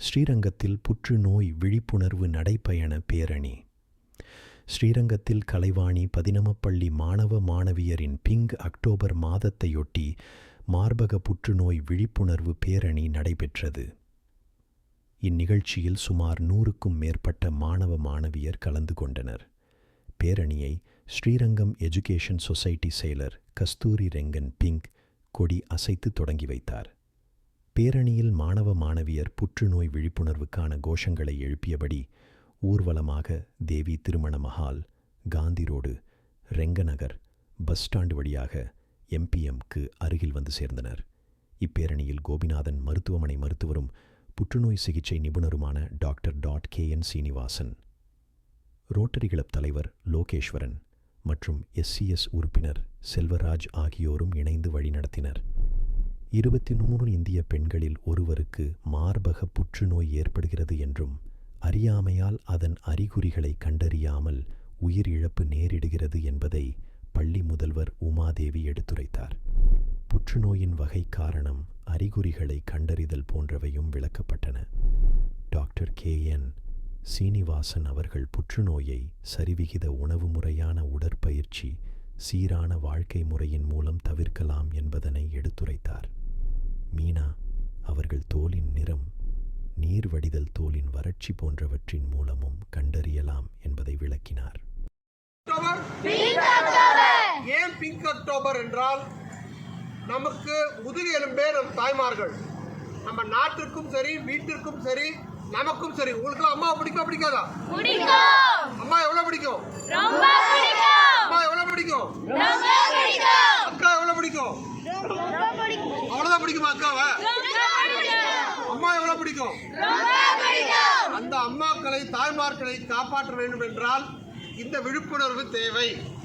ஸ்ரீரங்கத்தில் புற்றுநோய் விழிப்புணர்வு நடைப்பயண பேரணி. ஸ்ரீரங்கத்தில் கலைவாணி பதினமப்பள்ளி மாணவ மாணவியரின் பிங்க் அக்டோபர் மாதத்தையொட்டி மார்பக புற்றுநோய் விழிப்புணர்வு பேரணி நடைபெற்றது. இந்நிகழ்ச்சியில் சுமார் நூறுக்கும் மேற்பட்ட மாணவ மாணவியர் கலந்து கொண்டனர். பேரணியை ஸ்ரீரங்கம் எஜுகேஷன் சொசைட்டி செயலர் கஸ்தூரி ரெங்கன் பிங்க் கொடி அசைத்து தொடங்கி வைத்தார். பேரணியில் மாணவ மாணவியர் புற்றுநோய் விழிப்புணர்வுக்கான கோஷங்களை எழுப்பியபடி ஊர்வலமாக தேவி திருமண Mahal Gandhi road Renganagar bus stand வழியாக எம்பிஎம்க்கு அருகில் வந்து சேர்ந்தனர். இப்பேரணியில் கோபிநாதன் மருத்துவமனை மருத்துவரும் புற்றுநோய் சிகிச்சை நிபுணருமான doctor dot K N Srinivasan. Rotary club தலைவர் லோகேஸ்வரன் மற்றும் எஸ்சிஎஸ் உறுப்பினர் செல்வராஜ் ஆகியோரும் இணைந்து வழிநடத்தினர். இருபத்தி மூன்று இந்திய பெண்களில் ஒருவருக்கு மார்பக புற்றுநோய் ஏற்படுகிறது என்றும் அறியாமையால் அதன் அறிகுறிகளை கண்டறியாமல் உயிரிழப்பு நேரிடுகிறது என்பதை பள்ளி முதல்வர் உமாதேவி எடுத்துரைத்தார். புற்றுநோயின் வகை காரணம் அறிகுறிகளை கண்டறிதல் போன்றவையும் விளக்கப்பட்டன. Doctor K. என். சீனிவாசன் அவர்கள் புற்றுநோயை சரிவிகித உணவு முறையான உடற்பயிற்சி சீரான வாழ்க்கை முறையின் மூலம் தவிர்க்கலாம் என்பதனை எடுத்துரைத்தார். மீனா அவர்கள் தோலின் நிறம் நீர் வடிதல் தோலின் வறட்சி போன்றவற்றின் மூலமும் கண்டறியலாம் என்பதை விளக்கினார். அக்டோபர் ஏன் பிங்க் அக்டோபர் என்றால் நமக்கு முதுகு எலும்பே நம் தாய்மார்கள். நம்ம நாட்டிற்கும் சரி வீட்டிற்கும் சரி நமக்கும் சரி. உங்களுக்கு அம்மா பிடிக்கும் பிடிக்காதா? அம்மா எவ்வளவு பிடிக்கும்? ரொம்ப பிடிக்கும். அம்மா எவ்வளவு பிடிக்கும்? ரொம்ப பிடிக்கும். அக்கா எவ்வளவு பிடிக்கும்? ரொம்ப பிடிக்கும் பிடிக்குமா அக்காவை? அம்மா எவ்வளவு பிடிக்கும்? அந்த அம்மாக்களை தாய்மார்களை காப்பாற்ற வேண்டும் என்றால் இந்த விழிப்புணர்வு தேவை.